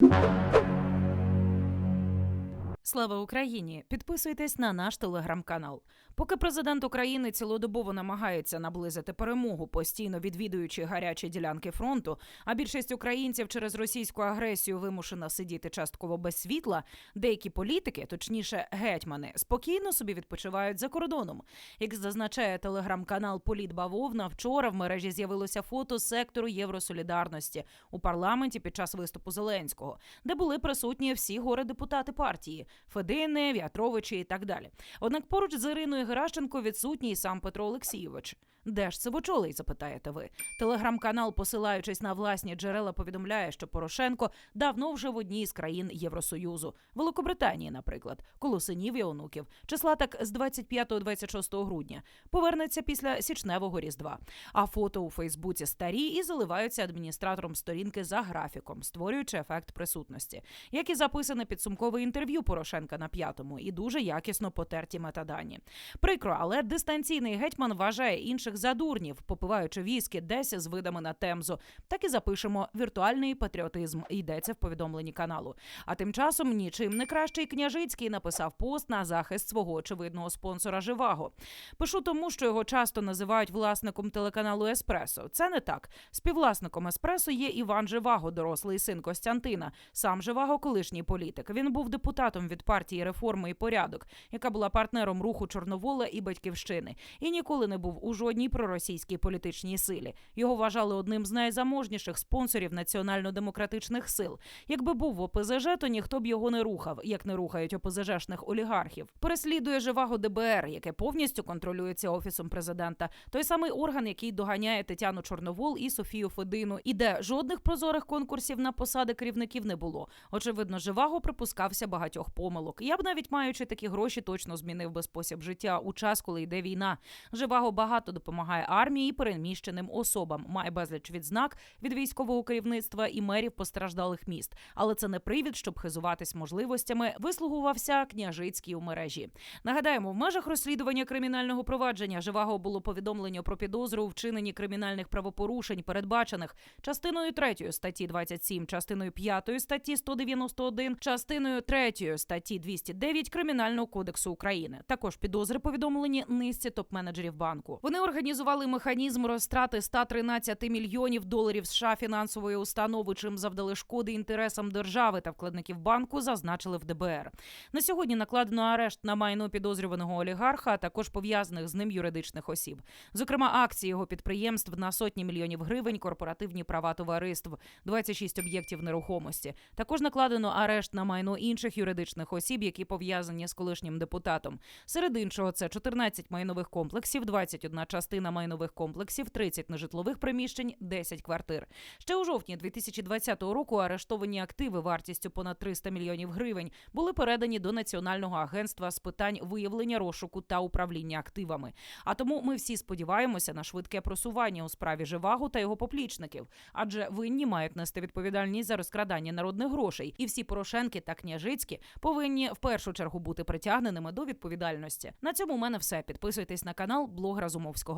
you. Слава Україні! Підписуйтесь на наш телеграм-канал. Поки президент України цілодобово намагається наблизити перемогу, постійно відвідуючи гарячі ділянки фронту, а більшість українців через російську агресію вимушена сидіти частково без світла. Деякі політики, точніше гетьмани, спокійно собі відпочивають за кордоном. Як зазначає телеграм-канал Політ Бавовна, вчора в мережі з'явилося фото сектору Євросолідарності у парламенті під час виступу Зеленського, де були присутні всі гори депутати партії Федини, В'ятровичі і так далі. Однак поруч з Іриною Геращенко відсутній сам Петро Олексійович. Де ж сивочолий, запитаєте ви? Телеграм-канал, посилаючись на власні джерела, повідомляє, що Порошенко давно вже в одній з країн Євросоюзу, Великобританії, наприклад, коло синів і онуків, числа так з 25-26 грудня, повернеться після січневого різдва. А фото у Фейсбуці старі і заливаються адміністратором сторінки за графіком, створюючи ефект присутності, як і записане підсумкове інтерв'ю Порошенка на п'ятому, і дуже якісно потерті метадані. Прикро, але дистанційний гетьман вважає інших за дурнів, попиваючи віскі десь з видами на темзу. Так і запишемо віртуальний патріотизм. Йдеться в повідомленні каналу. А тим часом нічим не кращий княжицький написав пост на захист свого очевидного спонсора Живаго. Пишу тому, що його часто називають власником телеканалу Еспресо. Це не так. Співвласником Еспресо є Іван Живаго, дорослий син Костянтина. Сам Живаго, колишній політик. Він був депутатом від партії реформи і порядок, яка була партнером руху Чорновола і батьківщини, і ніколи не був у жодній проросійській політичній силі. Його вважали одним з найзаможніших спонсорів національно-демократичних сил. Якби був в ОПЗЖ, то ніхто б його не рухав, як не рухають ОПЗЖшних олігархів. Переслідує живаго ДБР, яке повністю контролюється офісом президента. Той самий орган, який доганяє Тетяну Чорновол і Софію Федину, і де жодних прозорих конкурсів на посади керівників не було. Очевидно, живаго припускався багатьох помилок. Я б навіть маючи такі гроші, точно змінив би спосіб життя у час, коли йде війна. Живаго багато допомагає армії переміщеним особам. Має безліч відзнак від військового керівництва і мерів постраждалих міст. Але це не привід, щоб хизуватись можливостями. Вислугувався княжицький у мережі. Нагадаємо, в межах розслідування кримінального провадження живаго було повідомлення про підозру у вчиненні кримінальних правопорушень, передбачених частиною 3 статті 27, частиною 5 статті 191, частиною 3 статті 209 Кримінального кодексу України. Також підозри повідомлені низці топ-менеджерів банку. Вони організували механізм розтрати 113 мільйонів доларів США фінансової установи, чим завдали шкоди інтересам держави та вкладників банку, зазначили в ДБР. На сьогодні накладено арешт на майно підозрюваного олігарха, а також пов'язаних з ним юридичних осіб. Зокрема, акції його підприємств на сотні мільйонів гривень, корпоративні права товариств, 26 об'єктів нерухомості. Також накладено арешт на майно інших юридичних осіб, які пов'язані з колишнім депутатом. Серед іншого, це 14 майнових комплексів, 21 частина майнових комплексів, 30 нежитлових приміщень, 10 квартир. Ще у жовтні 2020 року арештовані активи вартістю понад 300 мільйонів гривень були передані до Національного агентства з питань виявлення розшуку та управління активами. А тому ми всі сподіваємося на швидке просування у справі Живаго та його поплічників, адже винні мають нести відповідальність за розкрадання народних грошей, і всі Порошенки та княжицькі повинні в першу чергу бути притягненими до відповідальності. На цьому у мене все. Підписуйтесь на канал Блог Разумовського.